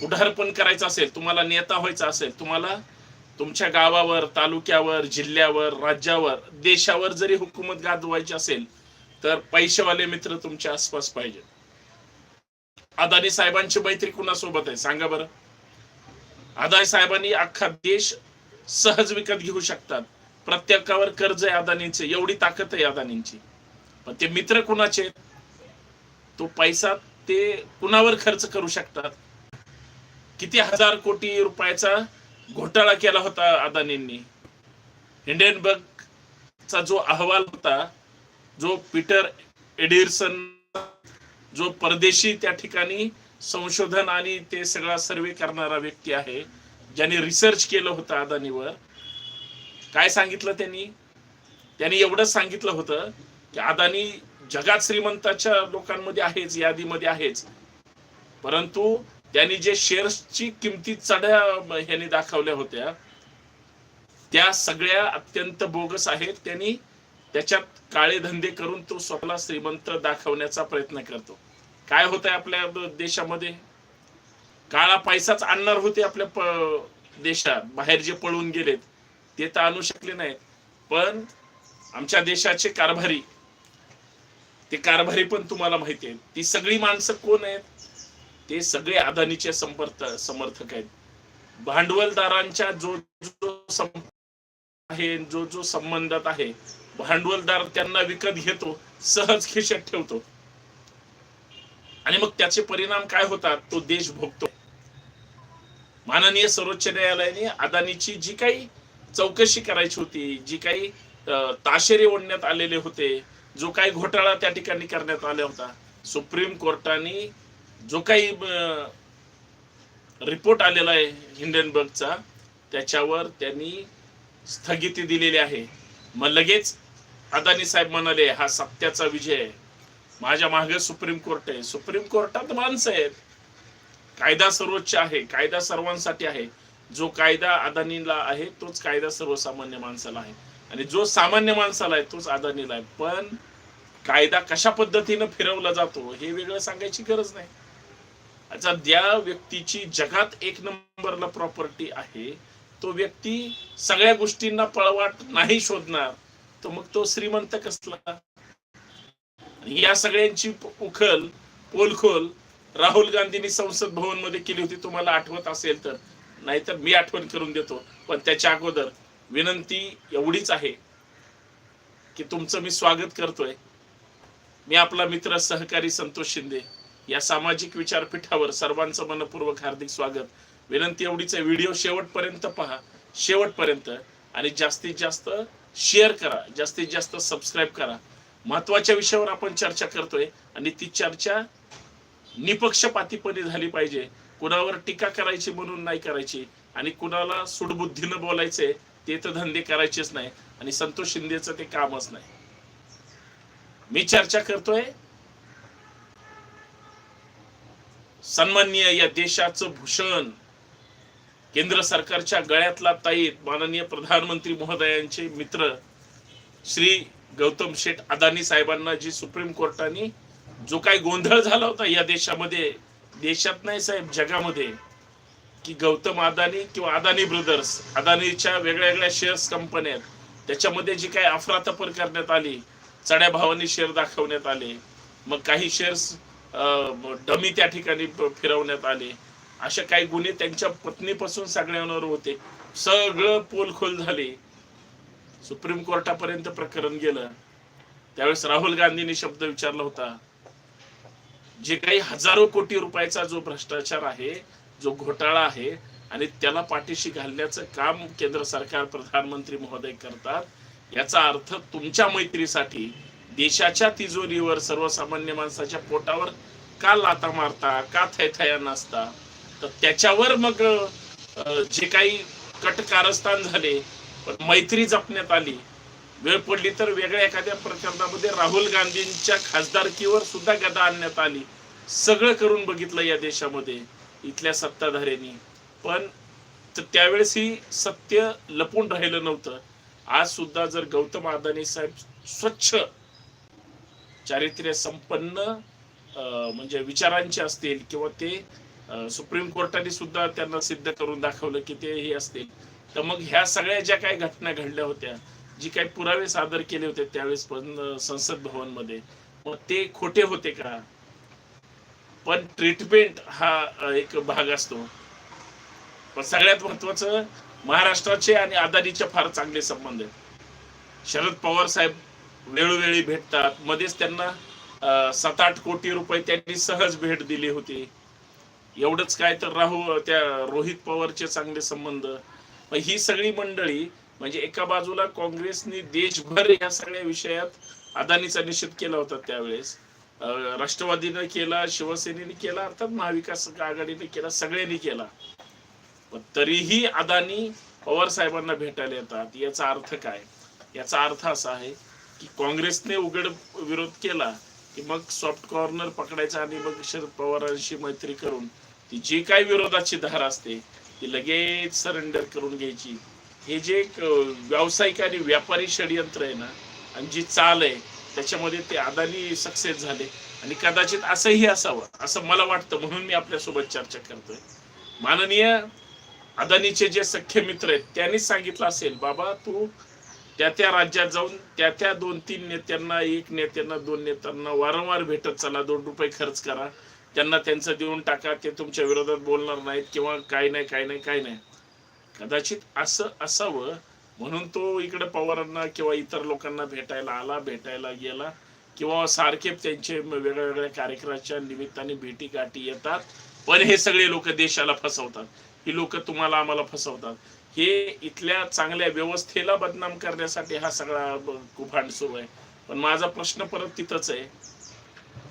पुढारपण करायचं असेल तुम्हाला नेता व्हायचं असेल तुम्हाला तुमच्या गावावर तालुक्यावर जिल्ह्यावर राज्यावर देशावर जरी हुकूमत गाजवायची असेल तर पैसेवाले मित्र तुमच्या आसपास पाहिजे अदानी साहेबांची मैत्री कुणासोबत आहे? सांगा बरं. अदानी साहेबांनी अख्खा देश सहज विकत घेऊ शकतात. प्रत्येकावर कर्ज आहे अदानींचे एवढी ताकद आहे अदानींची पण ते मित्र कुणाचे आहेत? तो पैसा ते कुणावर खर्च करू शकतात? किती हजार कोटी रुपयाचा घोटाळा केला होता अदानींनी. हिंडेनबर्गचा जो अहवाल होता जो पीटर एडिरसन जो परदेशी त्या ठिकाणी संशोधन आणि ते सगळा सर्वे करणारा व्यक्ती आहे ज्याने रिसर्च केलं होतं अदानीवर काय सांगितलं त्यांनी? त्यांनी एवढंच सांगितलं होतं की अदानी जगात श्रीमंताच्या लोकांमध्ये आहेच यादीमध्ये आहेच. परंतु त्यांनी जे शेअर्सची किमती चढ्या ह्यांनी दाखवल्या होत्या त्या सगळ्या अत्यंत बोगस आहेत. त्यांनी त्याच्यात काळे धंदे करून तो स्वतःला श्रीमंत दाखवण्याचा प्रयत्न करतो. काय होत आहे आपल्या देशामध्ये? काळा पैसाच आणणार होते आपल्या देशात. बाहेर जे पळून गेलेत ते तर आणू शकले नाहीत. पण आमच्या देशाचे कारभारी ते कारभारी पण तुम्हाला माहिती आहेत. ती सगळी माणसं कोण आहेत? ते सगळे अदानीचे समर्थ समर्थक आहेत. भांडवलदारांच्या जो जो आहे जो जो संबंधात आहे भांडवलदार त्यांना विकत घेतो सहज खिशात ठेवतो. आणि मग त्याचे परिणाम काय होतात तो देश भोगतो. माननीय सर्वोच्च न्यायालयाने अदानीची जी काही चौकशी करायची होती जी काही ताशेरे ओढण्यात आलेले होते जो काही घोटाळा त्या ठिकाणी करण्यात आला होता सुप्रीम कोर्टाने जो काही रिपोर्ट आलेला आहे हिंडनबर्गचा त्याच्यावर त्यांनी स्थगिती दिलेली आहे. मग लगेच अदानी साहेब म्हणाले हा सत्याचा विजय आहे. माझ्या मागे सुप्रीम कोर्ट आहे. सुप्रीम कोर्टात माणसं आहेत. कायदा सर्वोच्च आहे. कायदा सर्वांसाठी आहे. जो कायदा अदानीला आहे तोच कायदा सर्वसामान्य माणसाला आहे. आणि जो सामान्य माणसाला आहे तोच अदानीला आहे. पण कायदा कशा पद्धतीनं फिरवला जातो हे वेगळं सांगायची गरज नाही. आता ज्या व्यक्तीची जगात एक नंबरला प्रॉपर्टी आहे तो व्यक्ती सगळ्या गोष्टींना पळवाट नाही शोधणार तर मग तो श्रीमंत कसला? या सगळ्यांची उखल पोलखोल राहुल गांधींनी संसद भवनमध्ये केली होती तुम्हाला आठवत असेल तर. नाहीतर मी आठवण करून देतो पण त्याच्या अगोदर विनंती एवढीच आहे की तुमचं मी स्वागत करतोय. मी आपला मित्र सहकारी संतोष शिंदे. या सामाजिक विचारपीठावर सर्वांचं मनपूर्वक हार्दिक स्वागत. विनंती एवढीच आहे व्हिडिओ शेवटपर्यंत पहा. शेवटपर्यंत आणि जास्तीत जास्त शेअर करा. जास्तीत जास्त सबस्क्राईब करा. महत्त्वाच्या विषयावर आपण चर्चा करतोय आणि ती चर्चा निपक्षपातीपणे झाली पाहिजे. कुणावर टीका करायची म्हणून नाही करायची आणि कुणाला सुडबुद्धीनं बोलायचे ते तर धंदे करायचेच नाही आणि संतोष शिंदेचं ते कामच नाही. मी चर्चा करतोय सन्माननीय या देशाचं भूषण केंद्र सरकारच्या गळ्यातला ताईत माननीय प्रधानमंत्री महोदयांचे मित्र श्री गौतम शेठ अदानी साहेबांना जी सुप्रीम कोर्टाने जो काही गोंधळ झाला होता या देशामध्ये देशात नाही साहेब जगामध्ये की गौतम अदानी किंवा अदानी ब्रदर्स अदानीच्या वेगळ्या वेगळ्या शेअर्स कंपन्या आहेत त्याच्यामध्ये जी काही अफरातफर करण्यात आली चढ्या भावाने शेअर दाखवण्यात आले मग काही शेअर्स डमी त्या ठिकाणी फिरवण्यात आले. अशा काही गुन्हे त्यांच्या पत्नीपासून सगळ्यांवर होते. सगळं पोलखोल झाले. सुप्रीम कोर्टापर्यंत प्रकरण गेलं. त्यावेळेस राहुल गांधींनी शब्द विचारला होता. जे काही हजारो कोटी रुपयाचा जो भ्रष्टाचार आहे जो घोटाळा आहे आणि त्याला पाठीशी घालण्याचं काम केंद्र सरकार प्रधानमंत्री महोदय करतात याचा अर्थ तुमच्या मैत्रीसाठी देशाच्या तिजोरीवर सर्वसामान्य माणसाच्या पोटावर का लाता मारता का थैथया नसता तर त्याच्यावर मग जे काही कटकारस्थान झाले पण मैत्री जपण्यात आली वेळ पडली तर वेगळ्या एखाद्या प्रकरणामध्ये राहुल गांधींच्या खासदारकीवर सुद्धा गदा आणण्यात आली. सगळं करून बघितलं या देशामध्ये इथल्या सत्ताधाऱ्यांनी. पण त्यावेळेस ही सत्य लपून राहिलं नव्हतं. आज सुद्धा जर गौतम अदानी साहेब स्वच्छ चारित्र्य संपन्न म्हणजे विचारांचे असतील किंवा ते सुप्रीम कोर्टाने सुद्धा त्यांना सिद्ध करून दाखवलं की ते हे असतील. तर मग ह्या सगळ्या ज्या काही घटना घडल्या होत्या जी काही पुरावे सादर केले होते त्यावेळेस पण संसद भवनमध्ये मग ते खोटे होते का? पण ट्रीटमेंट हा एक भाग असतो. पण सगळ्यात महत्वाचं महाराष्ट्राचे आणि अदानीचे फार चांगले संबंध आहेत. शरद पवार साहेब वेळोवेळी भेटतात. मध्येच त्यांना सात आठ कोटी रुपये त्यांनी सहज भेट दिली होती. एवढंच काय तर राहू त्या रोहित पवारचे चांगले संबंध. ही सगळी मंडळी म्हणजे एका बाजूला काँग्रेसने देशभर या सगळ्या विषयात अदानीचा निषेध केला होता त्यावेळेस. राष्ट्रवादीने केला शिवसेनेने केला अर्थात महाविकास आघाडीने केला सगळ्यांनी केला. पण तरीही अदानी पवार साहेबांना भेटायला येतात. याचा अर्थ काय? याचा अर्थ असा आहे की काँग्रेसने उघड विरोध केला की मग सॉफ्ट कॉर्नर पकडायचा आणि मग शरद पवारांशी मैत्री करून ती जी काही विरोधाची धार असते ती लगेच सरेंडर करून घ्यायची. हे जे एक व्यावसायिक आणि व्यापारी षडयंत्र आहे ना आणि जी चाल आहे त्याच्यामध्ये ते अदानी सक्सेस झाले. आणि कदाचित असंही असावं असं मला वाटतं म्हणून मी आपल्यासोबत चर्चा करतोय. माननीय अदानीचे जे सख्य मित्र आहेत त्यांनीच सांगितलं असेल बाबा तू त्या त्या राज्यात जाऊन त्या त्या दोन तीन नेत्यांना एक नेत्यांना दोन नेत्यांना वारंवार भेटत चला दोन रुपये खर्च करा. त्यांना त्यांचं देऊन टाका ते तुमच्या विरोधात बोलणार नाहीत किंवा काय नाही काय नाही काय नाही. कदाचित असं असावं. म्हणून तो इकडे पवारांना किंवा इतर लोकांना भेटायला आला भेटायला गेला किंवा सारखे त्यांचे वेगळ्या वेगळ्या कार्यक्रमाच्या निमित्ताने भेटी गाठी येतात. पण हे सगळे लोक देशाला फसवतात. ही लोक तुम्हाला आम्हाला फसवतात. हे इथल्या चांगल्या व्यवस्थेला बदनाम करण्यासाठी हा सगळा ब- कुभांड सुरू आहे. पण माझा प्रश्न परत तिथंच आहे.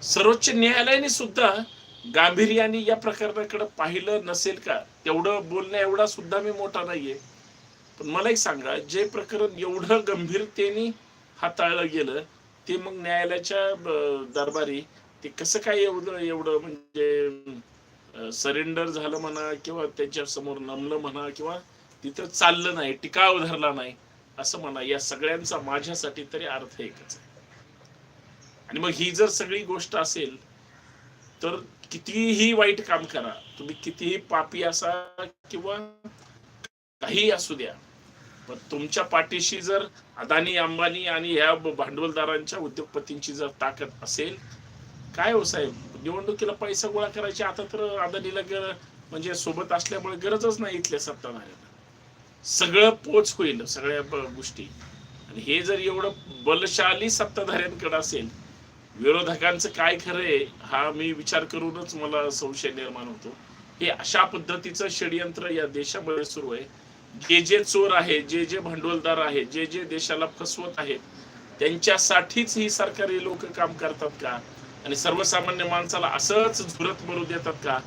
सर्वोच्च न्यायालयाने सुद्धा गांभीर्याने या प्रकरणाकडे पाहिलं नसेल का? तेवढं बोलणं एवढा सुद्धा मी मोठा नाहीये. पण मला एक सांगा जे प्रकरण एवढं गंभीरतेने हाताळलं गेलं ते मग न्यायालयाच्या दरबारी ते कसं काय एवढं एवढं म्हणजे सरेंडर झालं म्हणा किंवा त्यांच्यासमोर नमलं म्हणा किंवा तिथं चाललं नाही टिकाव धरला नाही असं म्हणा या सगळ्यांचा माझ्यासाठी तरी अर्थ एकच आहे. आणि मग ही जर सगळी गोष्ट असेल तर कितीही वाईट काम करा तुम्ही कितीही पापी असा किंवा काही असू द्या पण तुमच्या पाठीशी जर अदानी अंबानी आणि ह्या भांडवलदारांच्या उद्योगपतींची जर ताकद असेल काय हो साहेब? निवडणुकीला पैसा गोळा करायची आता तर अदानीला गर म्हणजे सोबत असल्यामुळे गरजच नाही इथल्या सत्ताधाऱ्यांना. सगळं पोच होईल सगळ्या गोष्टी. आणि हे जर एवढं बलशाली सत्ताधाऱ्यांकडे असेल विरोधकांचं काय खरंय हा मी विचार करूनच मला संशय निर्माण होतो. हे अशा पद्धतीचं षडयंत्र या देशामध्ये सुरू आहे. जे जे चोर आहे जे जे भांडवलदार आहे जे जे देशाला फसवत आहेत त्यांच्यासाठीच ही सरकारी लोक काम करतात का? आणि सर्वसामान्य माणसाला असंच झुरत मरू देतात का?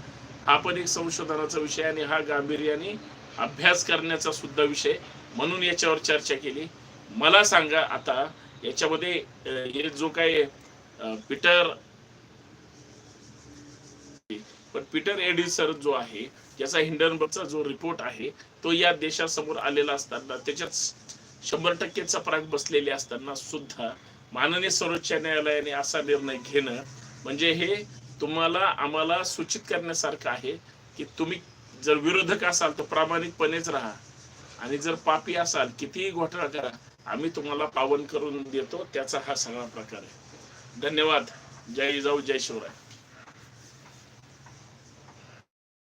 हा पण एक संशोधनाचा विषय आणि हा गांभीर्याने अभ्यास करण्याचा सुद्धा विषय. म्हणून याच्यावर चर्चा केली. मला सांगा आता याच्यामध्ये हे जो काय पीटर पण पीटर एडिसर जो आहे त्याचा हिंडनबर्गचा जो रिपोर्ट आहे तो या देशासमोर आलेला असताना त्याच्यात शंभर टक्केचा प्राग बसलेले असताना सुद्धा माननीय सर्वोच्च न्यायालयाने असा निर्णय घेणं म्हणजे हे तुम्हाला आम्हाला सूचित करण्यासारखं आहे की तुम्ही जर विरोधक असाल तर प्रामाणिकपणेच राहा. आणि जर पापी असाल कितीही घोटाळा करा आम्ही तुम्हाला पावन करून देतो त्याचा हा सगळा प्रकार आहे. धन्यवाद. जय जाऊ जय शिवराय.